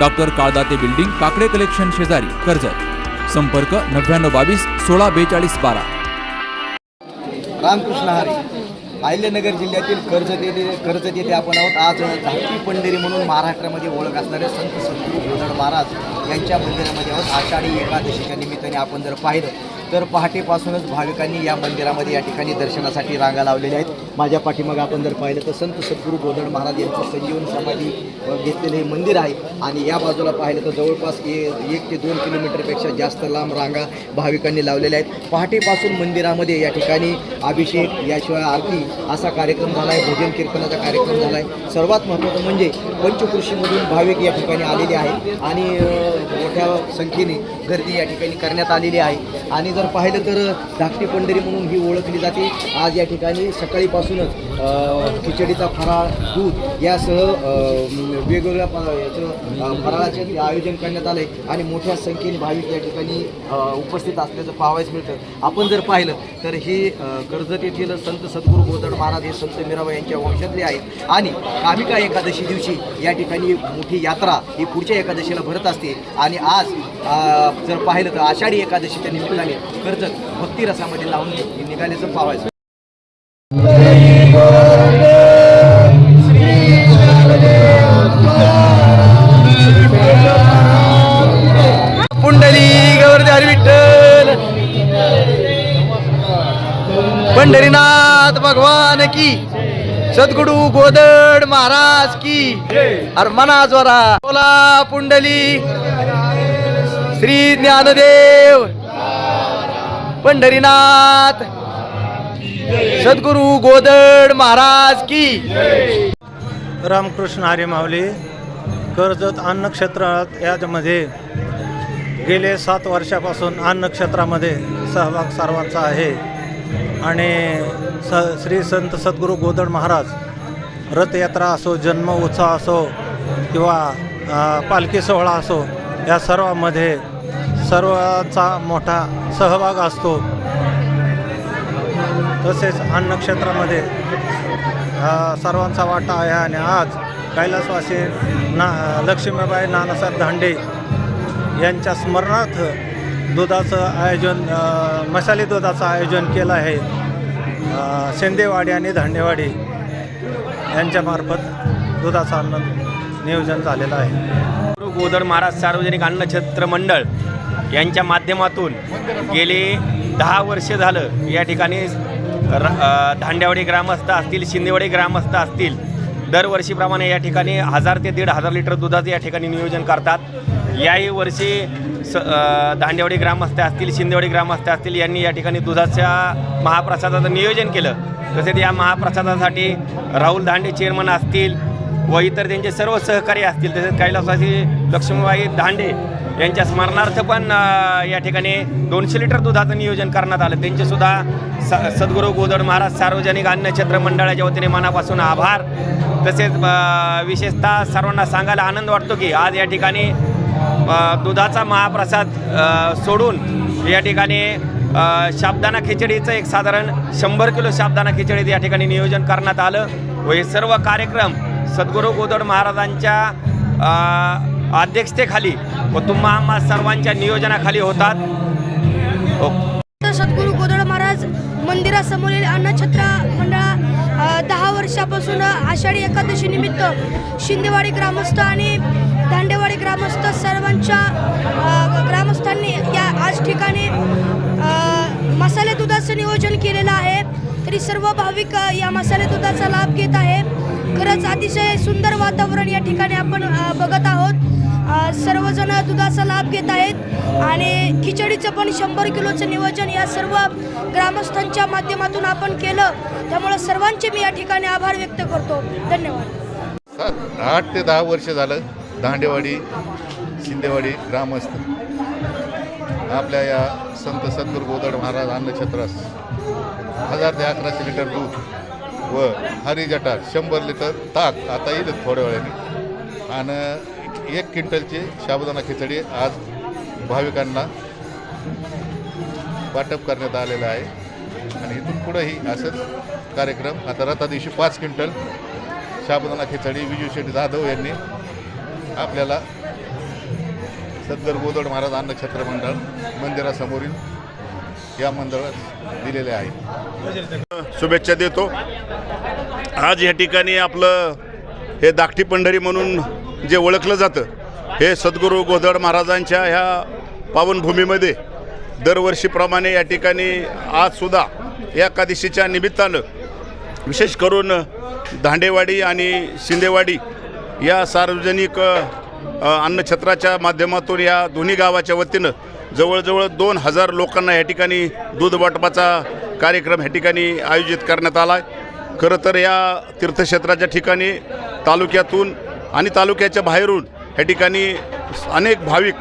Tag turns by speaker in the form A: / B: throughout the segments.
A: Doctor Kaldate building Kakade collection शेजारी कर्जत. संपर्क नव्याण्णव बावीस सोळा बेचाळीस बारा.
B: रामकृष्ण हरी. अहिल्यानगर जिल्ह्यातील कर्जत येथे कर्जत येथे आपण आहोत. आज धाकटी पंढरी म्हणून महाराष्ट्रामध्ये ओळख असणारे संत सद्गुरू गोधड महाराज यांच्या मंदिरामध्ये आहोत. आषाढी एकादशीच्या निमित्ताने आपण जर पाहिलं तर पहाटेपासूनच भाविकांनी या मंदिरामध्ये या ठिकाणी दर्शनासाठी रांगा लावलेल्या आहेत. माझ्या पाठीमागं आपण जर पाहिलं तर संत सद्गुरू गोधड महाराज यांचं संजीवन समाधी घेतलेलं हे मंदिर आहे. आणि या बाजूला पाहिलं तर जवळपास ए- एक ते दोन किलोमीटरपेक्षा जास्त लांब रांगा भाविकांनी लावलेल्या आहेत. पहाटेपासून मंदिरामध्ये या ठिकाणी अभिषेक याशिवाय आरती असा कार्यक्रम झाला आहे. भजन कीर्तनाचा कार्यक्रम झाला आहे. सर्वात महत्त्वाचं म्हणजे पंचकृषीमधून भाविक या ठिकाणी आलेले आहेत. आणि मोठ्या संख्येने गर्दी या ठिकाणी करण्यात आलेली आहे. आणि जर पाहिलं तर धाकटी पंढरी म्हणून ही ओळखली जाते. आज या ठिकाणी सकाळीपासून अ, खिचडीचा फराळ दूध यासह वेगवेगळ्या याचं फराळाचे आयोजन करण्यात आलं आहे आणि मोठ्या संख्येने भाविक या ठिकाणी उपस्थित असल्याचं पाहावयास मिळतं. आपण जर पाहिलं तर ही कर्जत येथील संत सद्गुरू गोदड महाराज हे संत मीराबाई यांच्या वंशातले आहेत. आणि कामिका एकादशी दिवशी या ठिकाणी मोठी यात्रा ही पुढच्या एकादशीला भरत असते. आणि आज जर पाहिलं तर आषाढी एकादशीच्या निमित्ताने कर्जत भक्तिरसामध्ये लावून निघाल्याचं पाहायचं की. सद्गुरु गोदड महाराज की. अरमना ज्वरा. बोला पुंडली. श्री ज्ञानदेव. पंढरीनाथ. सद्गुरु गोदड महाराज की.
C: रामकृष्ण हरी माऊली कर्जत अन्न क्षेत्रात याच्यामध्ये गेले सात वर्षापासून अन्न क्षेत्रामध्ये सहभाग सर्वांचा आहे. आणि स श्री संत सद्गुरू गोदड महाराज रथयात्रा असो जन्म उत्सव असो किंवा पालखी सोहळा असो या सर्वामध्ये सर्वांचा मोठा सहभाग असतो. तसेच अन्नक्षेत्रामध्ये सर्वांचा वाटा आहे आणि आज कैलासवासी ना लक्ष्मीबाई नानासाहेब धांडे यांच्या स्मरणार्थ दुधाचं आयोजन मसाले दुधाचं आयोजन केलं आहे. शेंदेवाडी आणि धांडेवाडी यांच्यामार्फत दुधाचं अन्न नियोजन झालेलं आहे.
D: गुरु महाराज सार्वजनिक अन्नछत्र मंडळ यांच्या माध्यमातून गेले दहा वर्षे झालं. या ठिकाणी र धांड्यावाडी ग्रामस्थ असतील शिंदेवाडी ग्रामस्थ असतील दरवर्षीप्रमाणे या ठिकाणी हजार ते दीड हजार लिटर दुधाचं या ठिकाणी नियोजन करतात. याही वर्षी स दांडेवाडी ग्रामस्थ असतील शिंदेवाडी ग्रामस्थ असतील यांनी या ठिकाणी दुधाच्या महाप्रसादाचं नियोजन केलं. तसेच या महाप्रसादासाठी राहुल दांडे चेअरमन असतील व इतर त्यांचे सर्व सहकारी असतील तसेच कैलासवासी लक्ष्मीबाई दांडे यांच्या स्मरणार्थ पण या ठिकाणी दोनशे लिटर दुधाचं नियोजन करण्यात आलं. त्यांचेसुद्धा स सद्गुरू गोदड महाराज सार्वजनिक अन्नछत्र मंडळाच्या वतीने मनापासून आभार. तसेच विशेषतः सर्वांना सांगायला आनंद वाटतो की आज या ठिकाणी दुधाचा महाप्रसाद सोडून या ठिकाणी शाबदाना खिचडीचं एक साधारण शंभर किलो शाबदाना खिचडीचं या ठिकाणी नियोजन करण्यात आलं व हे सर्व कार्यक्रम सद्गुरू गोदड महाराजांच्या अध्यक्षतेखाली व तुम्हा आम्हा सर्वांच्या नियोजनाखाली होतात.
E: सद्गुरू मंदिरासमोरील अन्नछत्र मंडळा दहा वर्षापासून आषाढी एकादशी निमित्त शिंदेवाडी ग्रामस्थ आणि दांडेवाडी ग्रामस्थ सर्वांच्या ग्रामस्थांनी या आज ठिकाणी मसाले दुधाचं नियोजन केलेलं आहे. तरी सर्व भाविक या मसाले दुधाचा लाभ घेत आहे खरंच अतिशय सुंदर वातावरण या ठिकाणी आपण बघत आहोत. सर्वजण दुधाचा लाभ घेत आहेत. आणि खिचडीचं पण शंभर किलोचं नियोजन या सर्व ग्रामस्थांच्या माध्यमातून आपण केलं. त्यामुळं सर्वांचे मी या ठिकाणी आभार व्यक्त करतो. धन्यवाद.
F: आठ ते दहा वर्ष झालं दांडेवाडी शिंदेवाडी ग्रामस्थ. आपल्या या संत सद्गुरू गोदड महाराज अन्नछत्रास हजार ते अकराशे लिटर दूध व हरिजटा शंभर लिटर ताक आता येईल थोड्या वेळाने. आणि एक क्विंटलची साबुदाणा खिचडी आज भाविकांना वाटप करण्यात आलेलं आहे. आणि इथून पुढंही असंच कार्यक्रम. आता रथा दिवशी पाच क्विंटल शाबदाना खिचडी विजू शेट्टी जाधव यांनी आपल्याला सद्गर गोदड महाराज अन्नछत्र मंडळ मंदिरासमोरील या मंडळात दिलेले आहे.
G: शुभेच्छा देतो. आज या ठिकाणी आपलं हे दाखटी पंढरी म्हणून जे ओळखलं जातं हे सद्गुरू गोधड महाराजांच्या ह्या पावनभूमीमध्ये दरवर्षीप्रमाणे या ठिकाणी आजसुद्धा या एकादशीच्या निमित्तानं विशेष करून दांडेवाडी आणि शिंदेवाडी या सार्वजनिक अन्नछत्राच्या माध्यमातून या दोन्ही गावाच्या वतीनं जवळजवळ दोन हजार लोकांना या ठिकाणी दूध वाटपाचा कार्यक्रम ह्या ठिकाणी आयोजित करण्यात आला आहे. खरं तर या तीर्थक्षेत्राच्या ठिकाणी तालुक्यातून आणि तालुक्याच्या बाहेरून या ठिकाणी अनेक भाविक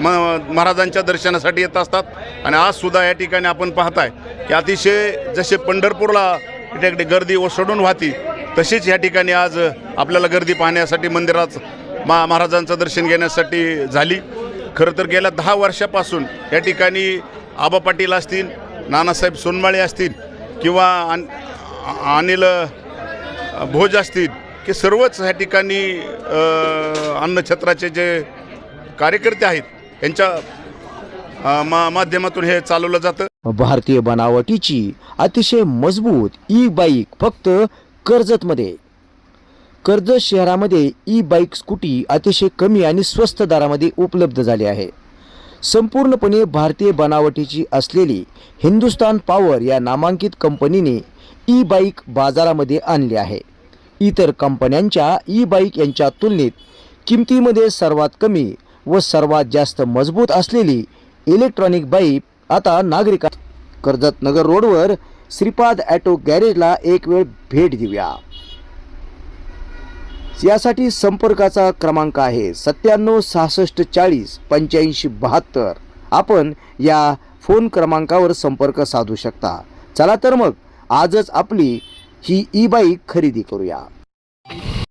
G: म महाराजांच्या दर्शनासाठी येत असतात. आणि आजसुद्धा या ठिकाणी आपण पाहताय की अतिशय जसे पंढरपूरला इकडे गर्दी ओसडून वाहती तशीच या ठिकाणी आज आपल्याला गर्दी पाहण्यासाठी मंदिरात मा महाराजांचं दर्शन घेण्यासाठी झाली. खरं तर गेल्या दहा वर्षापासून या ठिकाणी आबा पाटील असतील नानासाहेब सोनमाळे असतील किंवा अनिल भोज असतील की सर्वच ह्या ठिकाणी अन्नछत्राचे जे कार्यकर्ते आहेत यांच्या मा माध्यमातून हे चालवलं जातं.
H: भारतीय बनावटीची अतिशय मजबूत ई बाईक फक्त कर्जतमध्ये. कर्जत शहरामध्ये ई बाईक स्कूटी अतिशय कमी आणि स्वस्त दरामध्ये उपलब्ध झाली आहे. संपूर्णपणे भारतीय बनावटीची असलेली हिंदुस्तान पॉवर या नामांकित कंपनीने ई बाईक बाजारामध्ये आणली आहे. इतर कंपन्यांच्या ई बाईक यांच्या तुलनेत किमतीमध्ये सर्वात कमी व सर्वात जास्त मजबूत असलेली इलेक्ट्रॉनिक बाईक आता नागरिक कर्जत नगर रोडवर श्रीपाद ॲटो गॅरेजला एक वेळ भेट देऊया. यासाठी संपर्काचा क्रमांक आहे सत्त्याण्णव सहासष्ट चाळीस पंच्याऐंशी बहात्तर. आपण या फोन क्रमांकावर संपर्क साधू शकता. चला तर मग आजच आपली ही ई बाईक खरेदी करूया.